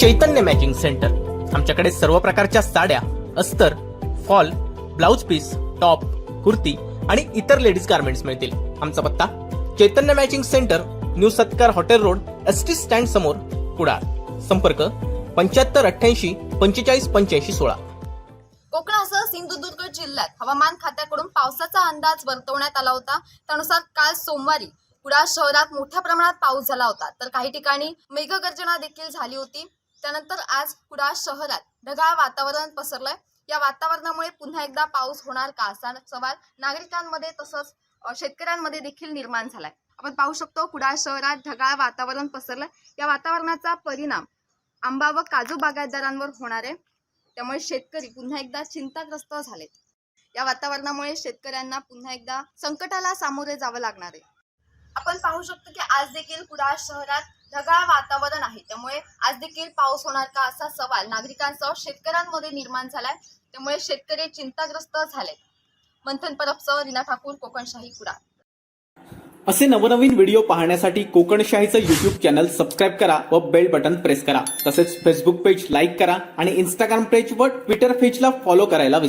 चैतन्य matching centre आमच्याकडे सर्व प्रकारच्या साड्या अस्तर fall blouse piece top kurti आणि इतर लेडीज गार्मेंट्स मिळतील. आमचा पत्ता Chaitanya matching centre new Satkar hotel road S T stand समोर कुडाळ. संपर्क पंच्याहत्तर अठ्ठ्याऐंशी पंचेचाळीस पंच्याऐंशी सोळा. कोकणासह सिंधुदुर्ग जिल्ह्यात हवामान खात्याकडून पावसाचा अंदाज वर्तवण्यात आला होता. त्यानुसार काल सोमवारी कुडाळ शहरात मोठ्या प्रमाणात पाऊस झाला होता. तर काही ठिकाणी मेघगर्जना देखील झाली होती. त्यानंतर आज कुडाळ शहरात ढगाळ वातावरण पसरलंय. या वातावरणामुळे पुन्हा एकदा पाऊस होणार का? असा सवाल नागरिकांमध्ये तसंच शेतकऱ्यांमध्ये देखील निर्माण झालाय. आपण पाहू शकतो कुडाळ शहरात ढगाळ वातावरण पसरलंय. या वातावरणाचा परिणाम आंबा व काजू बागायतदारांवर होणार आहे. त्यामुळे शेतकरी पुन्हा एकदा चिंताग्रस्त झालेत. या वातावरणामुळे शेतकऱ्यांना पुन्हा एकदा संकटाला सामोरे जावं लागणार आहे. आपण पाहू शकतो की आज देखील कुडाळ शहरात ढगाळ वातावरण आहे. त्यामुळे आज देखील पाऊस होणार का असा सवाल नागरिकांसह शेतकऱ्यांमध्ये निर्माण झालाय. त्यामुळे शेतकरी चिंताग्रस्त झाले मंथन परबसह रीना ठाकूर कोकणशाही कुडाळ असे नवनवीन व्हिडिओ पाहण्यासाठी कोकणशाहीचं युट्यूब चॅनल सबस्क्राईब करा व बेल बटन प्रेस करा. तसेच फेसबुक पेज लाईक करा आणि इंस्टाग्राम पेज व ट्विटर पेजला फॉलो करायला विसरा